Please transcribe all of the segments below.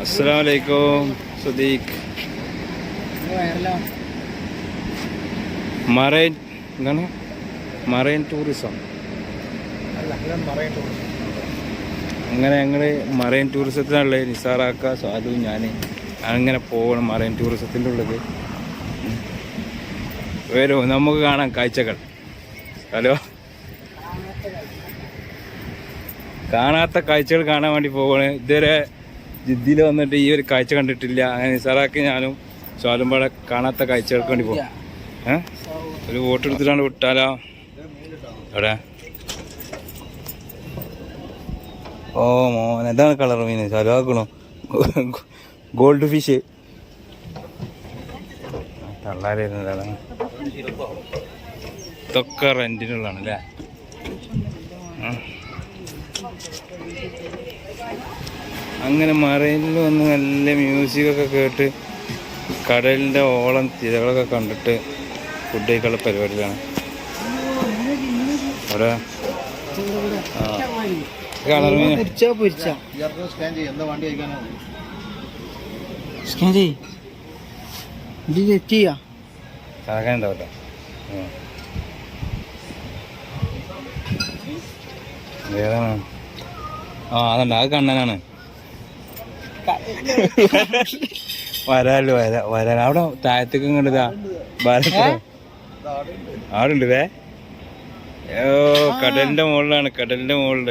അസ്സലാമു അലൈക്കും സുദീഖ്. മറൈൻ എന്താണ്? Marine tourism. അങ്ങനെ ഞങ്ങൾ മറൈൻ ടൂറിസത്തിനുള്ള നിസാറാക്ക സാധു ഞാൻ അങ്ങനെ പോകണം മറൈൻ ടൂറിസത്തിന്റെ ഉള്ളത് വരൂ നമുക്ക് കാണാം കാഴ്ചകൾ. ഹലോ? കാണാത്ത കാഴ്ചകൾ കാണാൻ വേണ്ടി പോവാണ്. ഇതുവരെ ജിദ്ദിയിൽ വന്നിട്ട് ഈ ഒരു കാഴ്ച കണ്ടിട്ടില്ല. അങ്ങനെ നിസാറാക്കി ഞാനും സ്വാലമ്പാടെ കാണാത്ത കാഴ്ചകൾക്ക് വേണ്ടി പോകും ഏഹ് ഒരു വോട്ട് എടുത്തിട്ടാണ് വിട്ടാലോ? എവിടെ? ഓ മോൻ എന്താണ് കളർ മീൻ. ചലവാക്കണോ ഗോൾഡ് ഫിഷ്. തള്ളാരുന്നതാണ് ഇതൊക്കെ റെന്റിനുള്ളതാണ് അല്ലേ. അങ്ങനെ മറൈനിൽ വന്ന് നല്ല മ്യൂസിക്കൊക്കെ കേട്ട് കടലിന്റെ ഓളം തിരകളൊക്കെ കണ്ടിട്ട് ഫുഡ് കഴിക്കാനുള്ള പരിപാടിയിലാണ്. അവിടെ? ആ. കളർ മീൻ. സ്കാൻ ചെയ്യാ. കാക്കാൻ ഉണ്ടാവല്ലോ ഏതാണ്? ആ അതുണ്ട് അത് കണ്ണനാണ്. വരാല്ലോ വരാ വരാൻ അവിടെ താഴത്തേക്ക് കണ്ടതാ ആടുണ്ട് വേ ഓ കടലിന്റെ മുകളിലാണ് കടലിന്റെ മുകളിൽ.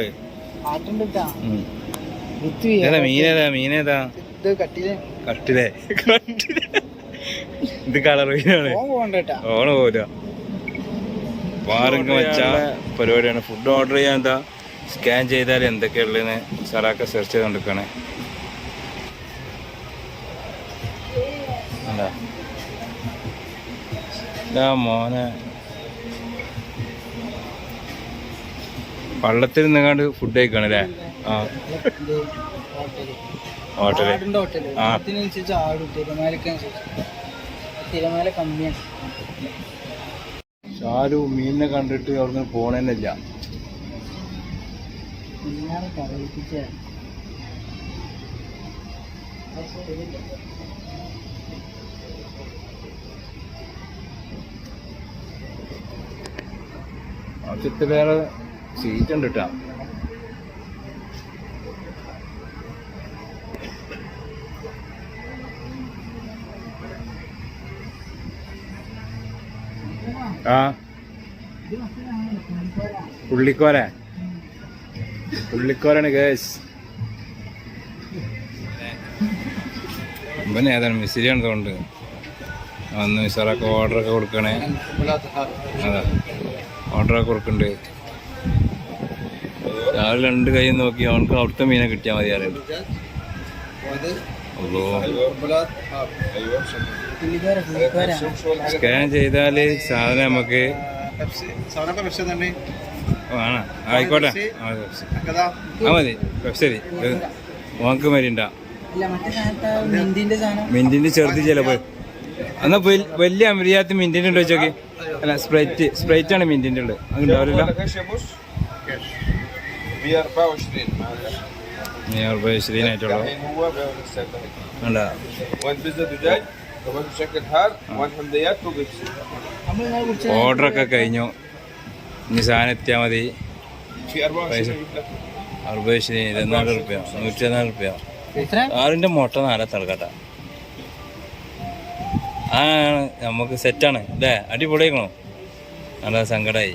ഏതാ മീനേതാ മീനേതാ? ഇത് കട്ടിലേ. കട്ടിലേ. ഇത് കളർ മീനാണ്. ഓണ പോരാ. വാറൊക്കെ വെച്ച പരിപാടിയാണ്. ഫുഡ് ഓർഡർ ചെയ്യാൻ എന്താ സ്കാൻ ചെയ്താൽ എന്തൊക്കെയുള്ളതെന്ന് സാറാക്ക സെർച്ച് ചെയ്ത് കൊണ്ടിരിക്കുകയാണ് എന്താ ഇതാ മോനെ. വള്ളത്തിൽ നിന്നാണ്ട് ഫുഡ് കഴിക്കണം അല്ലേ? ആ. ഹോട്ടൽ. ആ. ഷാരു മീനിനെ കണ്ടിട്ട് അവിടുന്ന് പോണെന്നില്ല. പിന്നാണ് വേറെ സീറ്റ് ഉണ്ട് കിട്ടാം ആ. പുള്ളിക്കോര പുള്ളിക്കോരാണ് കേസ് പിന്നെ ഏതാണ് മിസിരിയാണ് തോന്നുന്നുണ്ട് അന്ന് ഓർഡർ ഓർഡറൊക്കെ കൊടുക്കണേ. അതാ. ഓർഡറൊക്കെ കൊടുക്കുന്നുണ്ട് രാവിലെ രണ്ട് കൈ നോക്കി അവനക്ക് അവിടുത്തെ മീനെ കിട്ടിയാൽ മതി പുള്ളിക്കാര സ്കാൻ ചെയ്താൽ സാധനം നമുക്ക് വേണം. ആയിക്കോട്ടെ. ആ മതി. ശരി ഓനക്ക് മരിണ്ട. മിന്റിന്റെ ചെറുത് ചിലപ്പോ എന്നാ വൽ- വലിയ അമരിയാത്ത് മിന്റിന്റെ ഉണ്ടോ ചോക്കി? അല്ല സ്പ്രൈറ്റ് സ്പ്രൈറ്റ് ആണ് മിന്റിന്റെ ഉള്ളത്. അത് ഉണ്ടാവില്ല ഓർഡറൊക്കെ കഴിഞ്ഞു. ഇനി സാധനം എത്തിയാൽ മതി. അറുപത് ശ്രീ ഇരുപത്തിനാല് റുപ്യ നൂറ്റി ഇരുപത്തിനാല് റുപ്യ ആറിന്റെ മുട്ട നാലാ തളക്കട്ടെ ആ നമുക്ക് സെറ്റാണ് അല്ലേ അടിപൊളിയാക്കണോ നല്ല സങ്കടമായി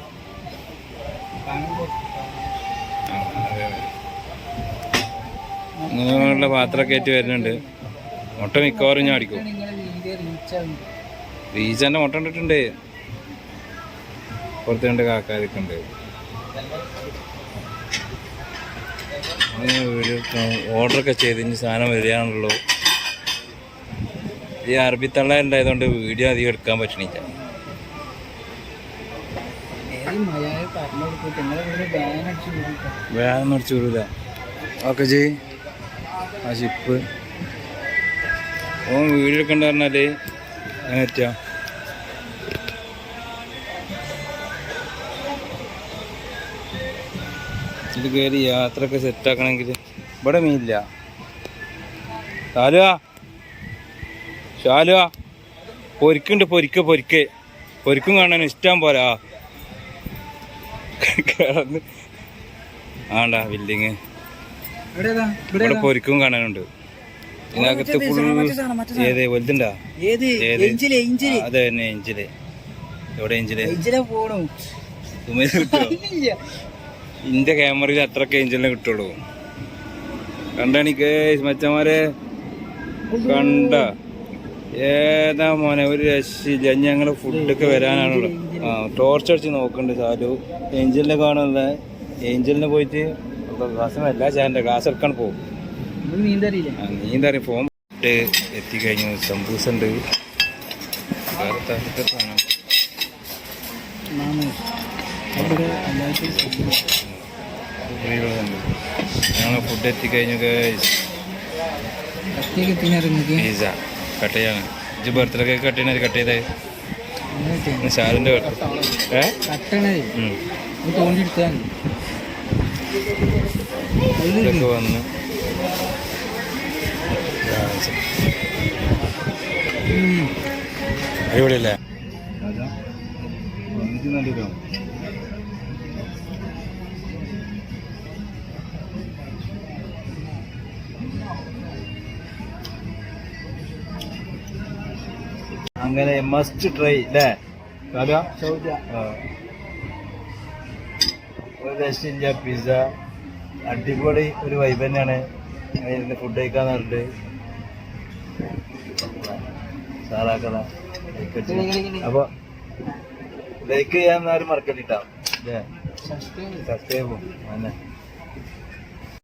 ഇങ്ങനെയുള്ള പാത്രമൊക്കെ ആയിട്ട് വരുന്നുണ്ട്. മുട്ട മിക്കവാറും ഞാൻ അടിക്കും. റീച്ചന്റെ മുട്ട ഇട്ടിട്ടുണ്ട് പുറത്ത് രണ്ട് കാക്കാരൊക്കെ ഉണ്ട്. ഓർഡറൊക്കെ ചെയ്ത് ഇനി സാധനം വരികയാണുള്ളൂ ഈ അറബി തള്ള ഉണ്ടായതുകൊണ്ട് വീഡിയോ അധികം എടുക്കാൻ പറ്റണില്ല. ബാൻ അടിച്ചു വിടൂല. ഓക്കെ ജി. ആ ഷിപ്പ്. ഓൻ വീഡിയോ എടുക്കണ്ട പറഞ്ഞാൽ അങ്ങനെ പറ്റാ. ഇത് കയറി യാത്രയൊക്കെ സെറ്റാക്കണമെങ്കിൽ ഇവിടെ മീനില്ല. ശാലുവാ ശാലുവാ പൊരിക്കുണ്ട് പൊരിക്ക് പൊരിക്ക്. പൊരിക്കും കാണാൻ ഇഷ്ടം പോരാ കിടന്ന്. ആണ്ടാ ബിൽഡിങ് ഇവിടെ പൊരിക്കും കാണാനുണ്ട്. ഇതിനകത്ത് ഏതേ വലുതുണ്ടാ? അതെ തന്നെ എഞ്ചിൽ. എവിടെ എഞ്ചിൽ. ഇന്റെ ക്യാമറയിൽ അത്രയ്ക്ക് എഞ്ചിലിനെ കിട്ടുള്ളൂ. കണ്ടാണിക്ക് മച്ചന്മാരെ? കണ്ട? ഏതാ മോനെ ഒരു രക്ഷയില്ല. ഞങ്ങൾ ഫുഡൊക്കെ വരാനാണല്ലോ. ആ ടോർച്ച് അടിച്ച് നോക്കുന്നുണ്ട് സാലു ഏഞ്ചലിനെ കാണുന്നില്ല ഏഞ്ചലിനെ പോയിട്ട് ഗ്ലാസ് ചാന്റെ ക്ലാസ് എടുക്കാൻ പോകും. നീന്തറിയും ഫോം ഫോൺ എത്തിക്കഴിഞ്ഞു. സമൂസ ഉണ്ട്. വേറെ സാധനം. ഞങ്ങൾ ഫുഡ് എത്തിക്കഴിഞ്ഞു പിസ്സ കട്ട് ചെയ്യാണ് ഇജ് ബർത്ത്ഡേ കട്ട് ചെയ്യണത് കട്ട് ചെയ്തേ. ഏ? ഇതൊക്കെ വന്ന്. അടിപൊളിയല്ലേ? അങ്ങനെ മസ്റ്റ് ട്രൈ അല്ലേ ഒരു രക്ഷയില്ല പിസ്സ അടിപൊളി ഒരു വൈബ് തന്നെയാണ്. അതിന് ഫുഡ് കഴിക്കാൻ പറഞ്ഞിട്ട്. സാറാക്കട അപ്പൊ ലൈക്ക് ചെയ്യാൻ ആരും മറക്കല്ലിട്ടാ സബ്സ്ക്രൈബ് തന്നെ